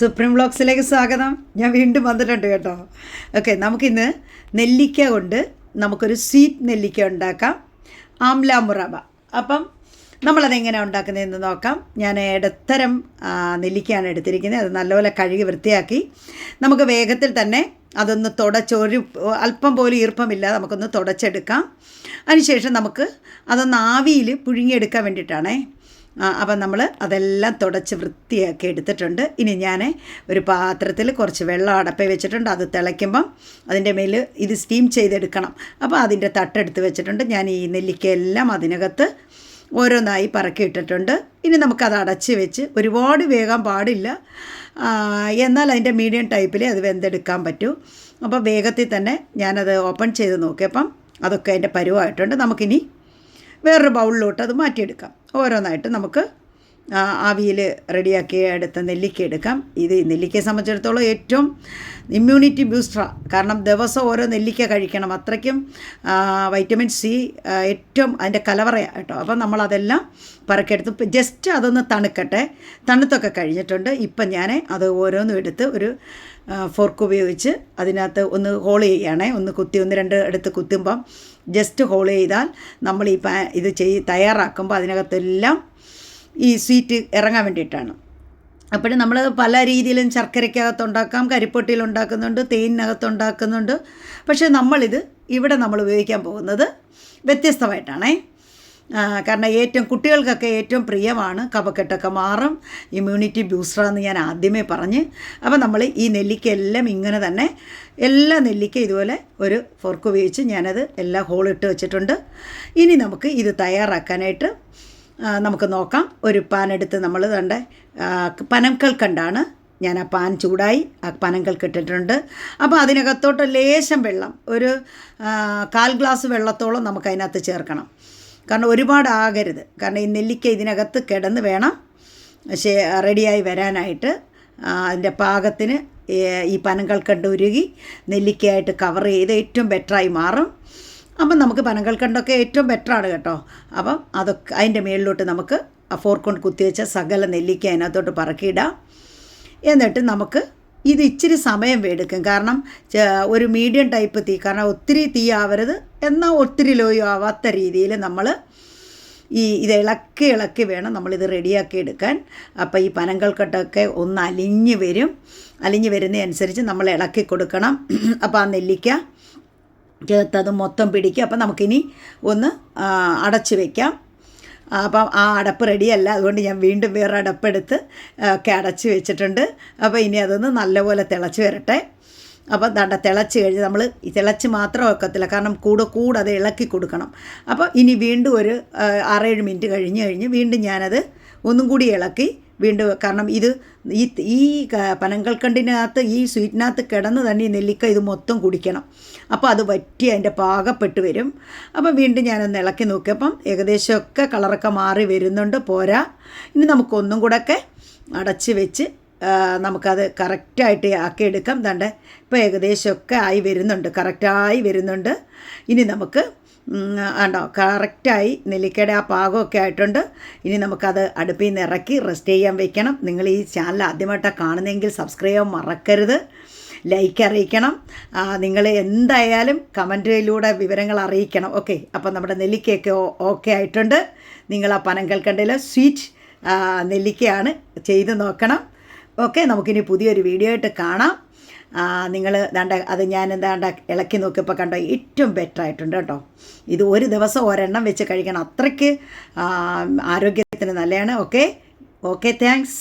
Supreme ബ്ലോക്സിലേക്ക് സ്വാഗതം. ഞാൻ വീണ്ടും വന്നിട്ടുണ്ട് കേട്ടോ. ഓക്കെ നമുക്കിന്ന് നെല്ലിക്ക കൊണ്ട് നമുക്കൊരു സ്വീറ്റ് നെല്ലിക്ക ഉണ്ടാക്കാം. ആംല മുറബ. അപ്പം നമ്മളതെങ്ങനെ ഉണ്ടാക്കുന്നതെന്ന് നോക്കാം. ഞാൻ ഇടത്തരം നെല്ലിക്കയാണ് എടുത്തിരിക്കുന്നത്. അത് നല്ലപോലെ കഴുകി വൃത്തിയാക്കി നമുക്ക് വേഗത്തിൽ തന്നെ അതൊന്ന് തുടച്ച് ഒരു അല്പം പോലും ഈർപ്പമില്ല നമുക്കൊന്ന് തുടച്ചെടുക്കാം. അതിനുശേഷം നമുക്ക് അതൊന്ന് ആവിയിൽ പുഴുങ്ങിയെടുക്കാൻ വേണ്ടിയിട്ടാണേ അപ്പം നമ്മൾ അതെല്ലാം തുടച്ച് വൃത്തിയാക്കി എടുത്തിട്ടുണ്ട്. ഇനി ഞാൻ ഒരു പാത്രത്തിൽ കുറച്ച് വെള്ളം അടപ്പേ വെച്ചിട്ടുണ്ട്. അത് തിളയ്ക്കുമ്പം അതിന്റെ മേൽ ഇത് സ്റ്റീം ചെയ്തെടുക്കണം. അപ്പോൾ അതിന്റെ തട്ടെടുത്ത് വെച്ചിട്ടുണ്ട്. ഞാൻ ഈ നെല്ലിക്കയെല്ലാം അതിനകത്ത് ഓരോന്നായി പറക്കി ഇട്ടിട്ടുണ്ട്. ഇനി നമുക്കത് അടച്ച് വെച്ച് ഒരുപാട് വേഗം പാടില്ല. എന്നാൽ അതിന്റെ മീഡിയം ടൈപ്പിൽ അത് വെന്തെടുക്കാൻ പറ്റൂ. അപ്പോൾ വേഗത്തിൽ തന്നെ ഞാനത് ഓപ്പൺ ചെയ്ത് നോക്കിയപ്പം അതൊക്കെ അതിന്റെ പരുവായിട്ടുണ്ട്. നമുക്കിനി വേറൊരു ബൗളിലോട്ട് അത് മാറ്റിയെടുക്കാം. ഓരോന്നായിട്ട് നമുക്ക് ആവിയിൽ റെഡിയാക്കി എടുത്ത നെല്ലിക്ക എടുക്കാം. ഇത് നെല്ലിക്കയെ സംബന്ധിച്ചിടത്തോളം ഏറ്റവും ഇമ്മ്യൂണിറ്റി ബൂസ്റ്റർ കാരണം ദിവസം ഓരോ നെല്ലിക്ക കഴിക്കണം. അത്രയ്ക്കും വൈറ്റമിൻ സി ഏറ്റവും അതിന്റെ കലവറയാണ് കേട്ടോ. അപ്പം നമ്മളതെല്ലാം പറക്കെടുത്ത് ജസ്റ്റ് അതൊന്ന് തണുക്കട്ടെ. തണുത്തൊക്കെ കഴിഞ്ഞിട്ടുണ്ട്. ഇപ്പം ഞാൻ അത് ഓരോന്നും എടുത്ത് ഒരു ഫോർക്ക് ഉപയോഗിച്ച് അതിനകത്ത് ഒന്ന് ഹോൾ ചെയ്യുകയാണേ ഒന്ന് കുത്തി ഒന്ന് രണ്ട് എടുത്ത് കുത്തുമ്പം ജസ്റ്റ് ഹോൾ ചെയ്താൽ നമ്മൾ ഈ ഇത് ചെയ് തയ്യാറാക്കുമ്പോൾ അതിനകത്തെല്ലാം ഈ സ്വീറ്റ് ഇറങ്ങാൻ വേണ്ടിയിട്ടാണ്. അപ്പോൾ നമ്മൾ പല രീതിയിലും ശർക്കരയ്ക്കകത്ത് ഉണ്ടാക്കാം കരിപ്പൊട്ടിയിൽ ഉണ്ടാക്കുന്നുണ്ട് തേനിനകത്ത് ഉണ്ടാക്കുന്നുണ്ട് പക്ഷേ നമ്മളിത് ഇവിടെ നമ്മൾ ഉപയോഗിക്കാൻ പോകുന്നത് വ്യത്യസ്തമായിട്ടാണേ. കാരണം ഏറ്റവും കുട്ടികൾക്കൊക്കെ ഏറ്റവും പ്രിയമാണ് കഫക്കെട്ടൊക്കെ മാറും. ഇമ്മ്യൂണിറ്റി ബൂസ്റ്ററാന്ന് ഞാൻ ആദ്യമേ പറഞ്ഞ്. അപ്പോൾ നമ്മൾ ഈ നെല്ലിക്ക എല്ലാം ഇങ്ങനെ തന്നെ എല്ലാ നെല്ലിക്ക ഇതുപോലെ ഒരു ഫോർക്ക് ഉപയോഗിച്ച് ഞാനത് എല്ലാം ഹോളിട്ട് വെച്ചിട്ടുണ്ട്. ഇനി നമുക്ക് ഇത് തയ്യാറാക്കാനായിട്ട് നമുക്ക് നോക്കാം. ഒരു പാൻ എടുത്ത് നമ്മൾ തണ്ട പനക്കൽ കണ്ടാണ്. ഞാൻ ആ പാൻ ചൂടായി ആ പനങ്കൾക്ക് ഇട്ടിട്ടുണ്ട് അപ്പോൾ അതിനകത്തോട്ട് ലേശം വെള്ളം ഒരു കാൽ ഗ്ലാസ് വെള്ളത്തോളം നമുക്ക് അതിനകത്ത് ചേർക്കണം. കാരണം ഒരുപാട് ആകരുത്. കാരണം ഈ നെല്ലിക്ക ഇതിനകത്ത് കിടന്ന് വേണം പക്ഷേ റെഡിയായി വരാനായിട്ട്. അതിന്റെ പാകത്തിന് ഈ- പനങ്കൽ കണ്ട് ഉരുകി നെല്ലിക്കയായിട്ട് കവർ ചെയ്ത് ഏറ്റവും ബെറ്ററായി മാറും. അപ്പം നമുക്ക് പനങ്കൽക്കണ്ടൊക്കെ ഏറ്റവും ബെറ്ററാണ് കേട്ടോ. അപ്പം അതൊക്കെ അതിന്റെ മേളിലോട്ട് നമുക്ക് ആ കൊണ്ട് കുത്തിവെച്ച സകല നെല്ലിക്ക അതിനകത്തോട്ട് പറക്കിയിടാം. എന്നിട്ട് നമുക്ക് ഇത് ഇച്ചിരി സമയം എടുക്കും. കാരണം ഒരു മീഡിയം ടൈപ്പ് തീ കാരണം ഒത്തിരി തീ ആവരുത്. എന്നാൽ ഒത്തിരി ലോയോ ആവാത്ത രീതിയിൽ നമ്മൾ ഈ ഇത് ഇളക്കി ഇളക്കി വേണം നമ്മളിത് റെഡിയാക്കി എടുക്കാൻ. അപ്പോൾ ഈ പനങ്കൽക്കട്ടൊക്കെ ഒന്ന് അലിഞ്ഞ് വരും. അലിഞ്ഞ് വരുന്നതനുസരിച്ച് നമ്മൾ ഇളക്കി കൊടുക്കണം. അപ്പോൾ ആ നെല്ലിക്ക ചേർത്ത് അത് മൊത്തം പിടിക്കും. അപ്പം നമുക്കിനി ഒന്ന് അടച്ച് വയ്ക്കാം അപ്പം ആ അടപ്പ് റെഡിയല്ല. അതുകൊണ്ട് ഞാൻ വീണ്ടും വേറെ അടപ്പെടുത്ത് ഒക്കെ അടച്ച് വെച്ചിട്ടുണ്ട്. അപ്പോൾ ഇനി അതൊന്ന് നല്ലപോലെ തിളച്ച് വരട്ടെ. അപ്പം ദണ്ട തിളച്ച് കഴിഞ്ഞ് നമ്മൾ തിളച്ച് മാത്രം വെക്കത്തില്ല. കാരണം കൂടെ കൂടെ അത് ഇളക്കി കൊടുക്കണം. അപ്പോൾ ഇനി വീണ്ടും ഒരു ആറേഴ് മിനിറ്റ് കഴിഞ്ഞ് കഴിഞ്ഞ് വീണ്ടും ഞാനത് ഒന്നും കൂടി ഇളക്കി വീണ്ടും കാരണം ഇത് ഈ ഈ പനങ്കൽ പനങ്കൽക്കണ്ടിനകത്ത് ഈ സ്വീറ്റിനകത്ത് കിടന്ന് തന്നെ ഈ നെല്ലിക്ക ഇത് മൊത്തം കുടിക്കണം. അപ്പോൾ അത് വറ്റി അതിന്റെ പാകപ്പെട്ട് വരും. അപ്പോൾ വീണ്ടും ഞാനൊന്ന് ഇളക്കി നോക്കിയപ്പം ഏകദേശമൊക്കെ കളറൊക്കെ മാറി വരുന്നുണ്ട്. പോരാ. ഇനി നമുക്കൊന്നും കൂടെയൊക്കെ അടച്ച് വെച്ച് നമുക്കത് കറക്റ്റായിട്ട് ആക്കിയെടുക്കാം. ദണ്ട് ഇപ്പോൾ ഏകദേശമൊക്കെ ആയി വരുന്നുണ്ട്. കറക്റ്റായി വരുന്നുണ്ട്. ഇനി നമുക്ക് ആണ്ടോ കറക്റ്റായി നെല്ലിക്കയുടെ ആ പാകമൊക്കെ ആയിട്ടുണ്ട്. ഇനി നമുക്കത് അടുപ്പിൽ നിന്ന് ഇറക്കി റെസ്റ്റ് ചെയ്യാൻ വെക്കണം. നിങ്ങൾ ഈ ചാനൽ ആദ്യമായിട്ടാണ് കാണുന്നതെങ്കിൽ സബ്സ്ക്രൈബ് മറക്കരുത്. ലൈക്ക് അറിയിക്കണം. നിങ്ങൾ എന്തായാലും കമന്റിലൂടെ വിവരങ്ങൾ അറിയിക്കണം. ഓക്കെ അപ്പോൾ നമ്മുടെ നെല്ലിക്കയൊക്കെ ഓക്കെ ആയിട്ടുണ്ട്. നിങ്ങൾ ആ പനങ്കൽക്കണ്ടയിൽ സ്വീറ്റ് നെല്ലിക്കയാണ് ചെയ്ത് നോക്കണം. ഓക്കെ നമുക്കിനി പുതിയൊരു വീഡിയോ ആയിട്ട് കാണാം. നിങ്ങൾ ദാണ്ട അത് ഞാൻ എന്താണ്ട ഇളക്കി നോക്കിയപ്പോൾ കണ്ടോ ഏറ്റവും ബെറ്റർ ആയിട്ടുണ്ട് കേട്ടോ. ഇത് ഒരു ദിവസം ഒരെണ്ണം വെച്ച് കഴിക്കണം. അത്രയ്ക്ക് ആരോഗ്യത്തിന് നല്ലതാണ്. ഓക്കെ? Okay thanks